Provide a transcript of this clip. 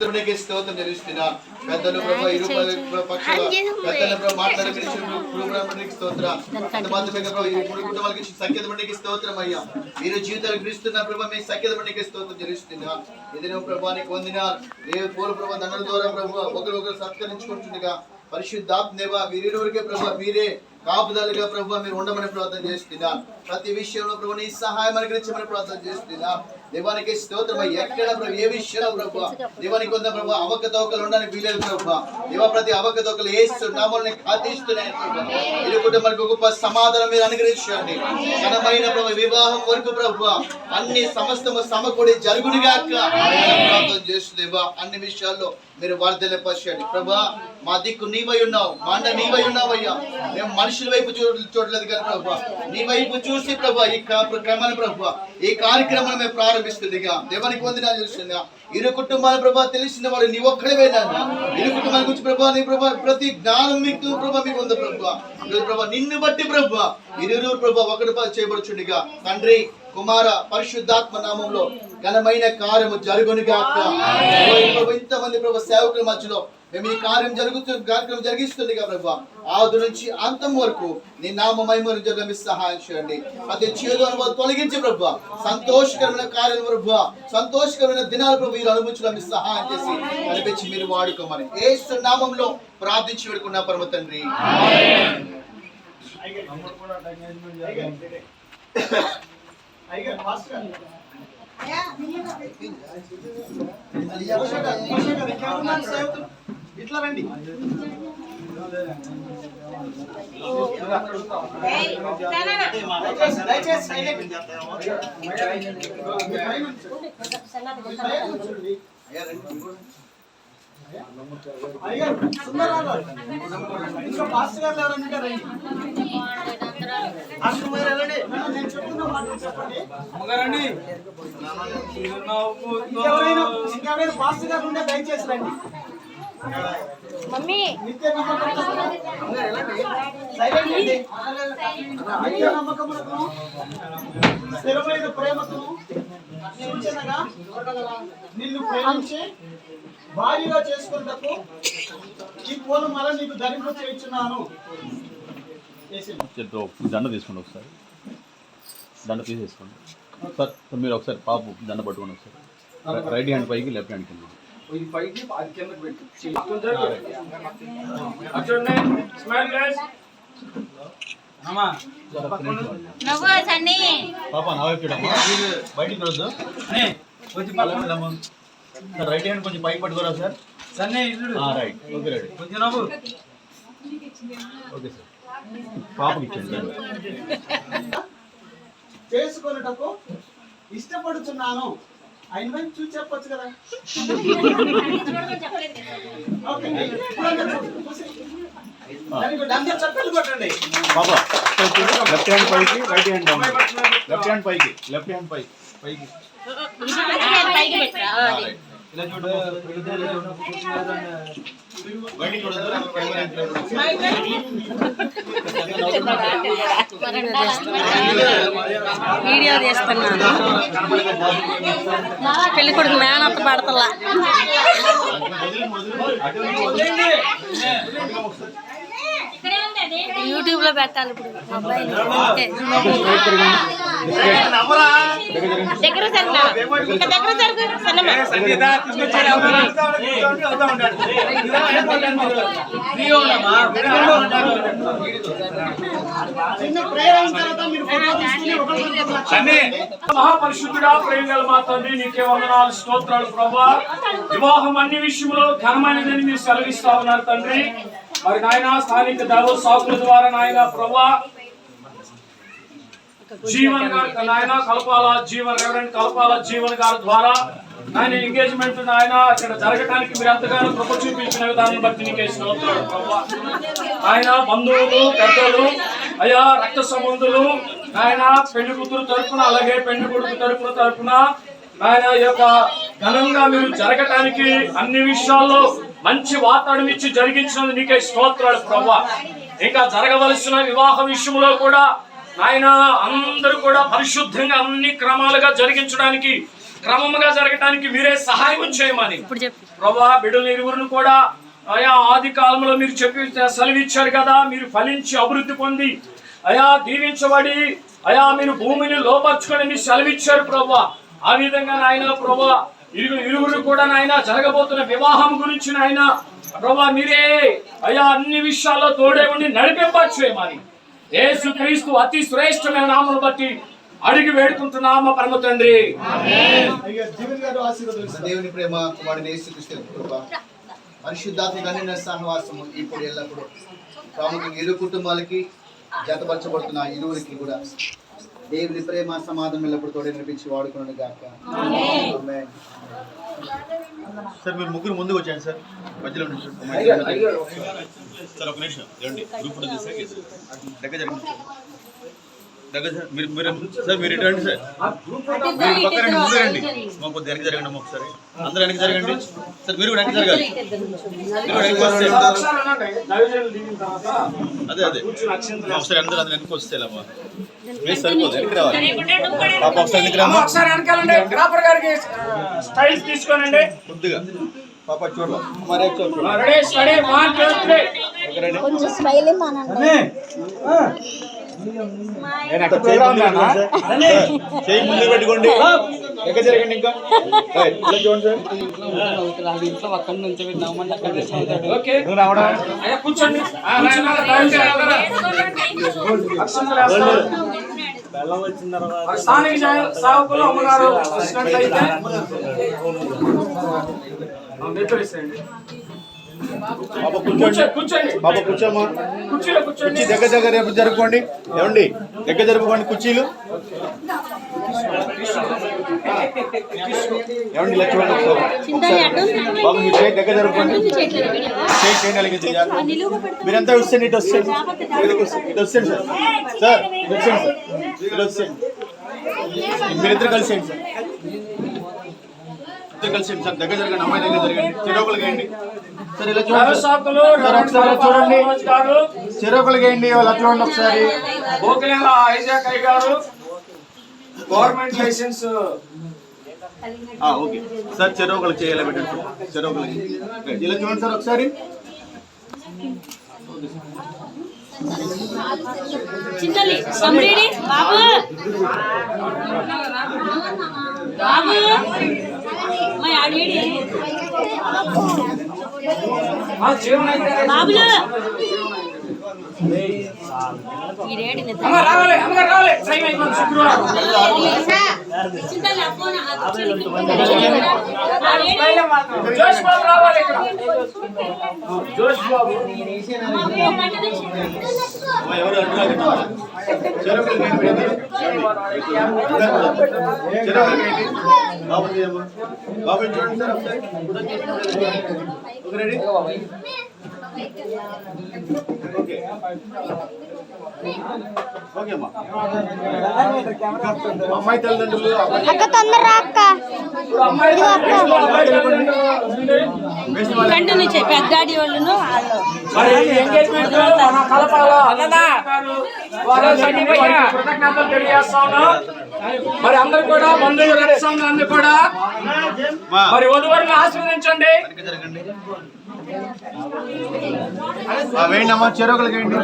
దేవునికి స్తోత్రం చెల్లిస్తున్నా పెద్దలు ప్రభు ఇరు పక్షుల పెద్దల ప్రభు మాట్లాడే ప్రోగ్రామ్ స్తోత్ర. అంతమాత్రమే ప్రభు ఈ మూడు కుటుంబాలకి ఇచ్చిన సంకేత బండికి స్తోత్రం అయ్యా. మీరు జీవితాలు క్రీస్తున్న ప్రభు మీ సంకేత బండికి స్తోత్రం చెల్లిస్తున్నా. ఇది నువ్వు ప్రభానికి పొందిన ఏ పూర్వ ప్రభు దండల ద్వారా ప్రభు ఒకరు ఒకరు సత్కరించుకుంటుండగా పరిశుద్ధాత్మేవ వీరివరకే ప్రభు మీరే కాపుదలుగా ప్రభు మీరు ఉండమని ప్రార్థన చేస్తున్నా. ప్రతి విషయంలో ప్రభు నీ సహాయం అనుగ్రహించమని ప్రార్థన చేస్తున్నా. దేవానికి స్తోత్రం. ఎక్కడ ప్రభు ఏ విషయంలో ప్రభు దేవానికి కొంత ప్రభు అవకతవకలు ఉండడానికి వీలేదు ప్రభు. దేవ ప్రతి అవకతవకలు ఏసు నామల్ని ఖాతిస్తున్నాయి ప్రభు. ఇరు కుటుంబానికి గొప్ప సమాధానం మీరు అనుగ్రహించండి. ఘనమైన ప్రభు వివాహం వరకు ప్రభు. అన్ని సమస్తము సమకూడి జరుగునిగాక ప్రార్థన చేస్తుందేవా అన్ని విషయాల్లో మీరు వర్ధలపరచండి. ప్రభా మా దిక్కు నీవై ఉన్నావు మా అన్న నీవై ఉన్నావయ్యా. మేము మనిషి మనుషుల వైపు చూడలేదు కానీ ప్రభా నీ వైపు చూసి ప్రభా ఈ క్రమాన్ని ప్రభా ఈ కార్యక్రమాన్ని మేము ప్రారంభిస్తుందిగా. దేవానికి వందనా చూస్తుందిగా ఇరు కుటుంబాల ప్రభా తెలిసిన వాడు నీ ఒక్కడేనా ఇరు కుటుంబాల గురించి ప్రభా నీ ప్రభా ప్రతి జ్ఞానం మీకు ప్రభా మీకు ఉంది ప్రభా ప్రభా నిన్ను బట్టి ప్రభా ఇరువురు ప్రభా ఒకటి చేయబడుచుండిగా. తండ్రి కుమార పరిశుద్ధాత్మ నామంలో ఘనమైన కార్యము జరుగునుగాక. ప్రభు ఇంతమంది ప్రభు సేవకుల మధ్యలో మేము ఈ కార్యం జరుగుతున్న కార్యక్రమం జరిగిస్తుంది ప్రభు. ఆది నుంచి అంతం వరకు నీ నామ మహిమను జరగమి సహాయం చేయండి. ప్రతి చేదు అనుభవం తొలగించి ప్రభు. సంతోషకరమైన కార్యం ప్రభు. సంతోషకరమైన దినాలు ప్రభు మీరు అనుభవించడం మీ సహాయం చేసి కనిపించి మీరు వాడుకోమని. ఏసు నామంలో ప్రార్థించి వేడుకున్న పరమ తండ్రి. ఇట్లా రండి. ఇంకా పాస్టర్ గారు ఇంకా రండి. పాస్టర్ గారు ఉంటే దయచేసి రండి. మమ్మీ. స్థిరమైన ప్రేమకు సూచనగా నిన్ను ప్రేమించి భార్యగా చేసుకున్నకు ఈ పూల మల నీకు ధరింపు చేయించున్నాను దండ తీసుకోండి ఒకసారి. దండ తీసేసుకోండి. సార్ సార్ మీరు ఒకసారి పాపు దండ పట్టుకోండి ఒకసారి. రైట్ హ్యాండ్ పైకి లెఫ్ట్ హ్యాండ్ కింద. ఇది పైకి అది కిందకి పెట్టి. చూడండి స్మైల్ గైస్ బయటికి సార్ రైట్ హ్యాండ్ కొంచెం పైకి పట్టుకోరా సార్? సన్నే రైట్ ఓకే రైట్ కొంచెం నవ్వు. Okay sir. పాపకి ఇచ్చండి దండ. చేసుకొనుటకు ఇష్టపడుతున్నాను ఆయన వైపు చూసి చెప్పొచ్చు కదా పాప లెఫ్ట్ హ్యాండ్ పైకి right hand down left hand పైకి లెఫ్ట్ హ్యాండ్ పైకి పైకి ఇలా చూడు వీడియో తీస్తున్నాను. పెళ్ళి కొడుకు మేనత్త పడతలా. యూట్యూబ్లో పెట్టాలి ఇప్పుడు అబ్బాయిని. ఓకే. దగ్గర సరిగ్గా ఇంకా దగ్గర సరిగ్గా సన్నమ్మ. చిన్న ప్రేయర్ అయిన తర్వాత మీరు ఫోటో తీసుకుని ఒకరికొకరు మహాపరిశుద్ధుడా ప్రేమగల మా తండ్రి నీకే వందనాలు స్తోత్రాలు ప్రభా. వివాహం అన్ని విషయంలో ఘనమైనదని మీరు సెలవిస్తా ఉన్నారు తండ్రి. మరి నాయన స్థానిక దైవ సాకుల ద్వారా నాయన ప్రభా జీవన్ గారు నాయన కలపాల జీవన్ రెవరెంట్ కలపాల జీవన్ గారి ద్వారా ఆయన ఎంగేజ్మెంట్ నాయన ఇక్కడ జరగడానికి మీరు ఎంతగానో కృప చూపించిన విధానం బట్టి నీకే స్తోత్రాలు ప్రభా. ఆయన బంధువులు పెద్దలు అయ్యా రక్త సంబంధులు ఆయన పెళ్ళి కూతురు తరపున అలాగే పెళ్ళి కొడుకు తరపున తరపున ఆయన యొక్క ఘనంగా మీరు జరగటానికి అన్ని విషయాల్లో మంచి వాతావరణం ఇచ్చి జరిగించినందుకు నీకే స్తోత్రాలు ప్రభా. ఇంకా జరగవలసిన వివాహ విషయంలో కూడా ఆయన అందరూ కూడా పరిశుద్ధంగా అన్ని క్రమాలుగా జరిగించడానికి క్రమముగా జరగటానికి మీరే సహాయం చేయమని. ప్రభా బిడ్డలు ఇరువురును కూడా అయా ఆది కాలంలో మీరు చెప్పి సెలవిచ్చారు కదా మీరు ఫలించి అభివృద్ధి పొంది అయా దీవించబడి అయా మీరు భూమిని లోపరుచుకొని మీరు సెలవిచ్చారు ప్రభా. ఆ విధంగా నాయన ప్రభా ఇరుగు ఇరువురు కూడా నాయన జరగబోతున్న వివాహం గురించి నాయన ప్రభా మీరే అయా అన్ని విషయాల్లో తోడే ఉండి నడిపింపచేయమని యేసు క్రీస్తు అతి శ్రేష్టమైన నామను బట్టి అడిగి వేడుకుంటున్నామా పరమ తండ్రి. దేవుని ప్రేమ కుమారుని యేసుక్రీస్తు కృప పరిశుద్ధాత్మ సహవాసము ఇప్పుడు ఎల్లప్పుడు. ప్రాముఖ్యంగా ఇరు కుటుంబాలకి జతపరచబడుతున్న ఇరువురికి కూడా దేవుని ప్రేమ సమాధానం ఎల్లప్పుడు తోడే నడిపించి వాడుకున్నాను గాక. ఆమేన్. సార్ మీరు ముగ్గురు ముందుకు వచ్చాను సార్. మధ్యలో నుంచి సార్. ఒక నిమిషం. రండి. గ్రూప్ దగ్గర దగ్గర మీరు మీరు సార్ మీరు ఇటు రండి సార్. మీరు పక్క రండి ముందు రండి. మాకు కొద్దిగా వెనక్కి జరగండి అమ్మ ఒకసారి. అందరూ వెనక్కి జరగండి. సార్ మీరు కూడా వెనక్కి జరగాలి. అదే అదే. ఒకసారి అందరూ అందరూ వెనక్కి వస్తే అమ్మా మీరు సరిపోదు వెనక్కి రావాలి. పాప ఒకసారి వెనక్కి రామ్మా. ఒకసారి వెనకాలండి గ్రాఫర్ గారికి స్టైల్స్ తీసుకోనండి. కొద్దిగా. పాప చూడు. మరి చూడు. రెడీ స్టడీ వన్ చేయి ముందు పెట్టుకోండి. ఎక్కడ జరగండి ఇంకా? రైట్, ఇలా చూడండి సార్. ఓకే. అయ్యా కూర్చోండి. కూర్చోండి. అక్షంతలు వేస్తారు. మరి స్థానిక సేవకులు అమ్మగారు వచ్చినట్లయితే పాప కూర్చోండి కూర్చో- కూర్చోండి పాప కూర్చోమ్మా కుర్చీలో కూర్చోండి కుర్చీ దగ్గర దగ్గర రేపు జరుపుకోండి ఏమండి దగ్గర జరుపుకోండి కుర్చీలు ఏమండి. ఒకసారి. బాబు మీ చేయి దగ్గర జరుపుకోండి చేయి చేయండి అలాగే చేయాలి మీరంతా వస్తే ఇటు వస్తుంది ఇటు వస్తుంది ఇటు వస్తుంది సార్ సార్ ఇటు వచ్చేయండి సార్ ఇటు వచ్చేయండి మీరిద్దరు కలిసేయండి సార్ కలిసేయండి సార్ దగ్గర జరగండి అమ్మాయి దగ్గర జరగండి. చెరోకులు గేయండి. సార్ ఇలా చూడండి సార్. ఒకసారి చూడండి. చెరోకులు గేయండి వాళ్ళు చూడండి ఒకసారి. బోకినేల ఐజాక్ అయ్య గారు గవర్నమెంట్ లైసెన్స్. ఆ, ఓకే. సార్ చెరోకులు చేయాలి పెట్టండి. చెరోకులు ఇలా చూడండి సార్ ఒకసారి. బాబు. బాబు మా అడిగి ఆ జీవన అయితే బాబులు. నిద్ర అమ్మ రావాలి రావాలి. టైం అయిపోయింది శుక్రవారం. చింతలి అప్పోన జోష్ బాబు రావాలి ఇక్కడ. జోష్ బాబు. అమ్మా, ఎవరు అడ్డు అమ్మాయి తల్లిదండ్రులు అక్క తొందర అక్క వాళ్ళు కలపాల కృతజ్ఞతలు తెలియజేస్తా ఉన్నాం మరి అందరు కూడా బంధువులు రక్షణ అందరూ కూడా మరి వధువరుని ఆశీర్వదించండి. వేయండి అమ్మా వేయండి.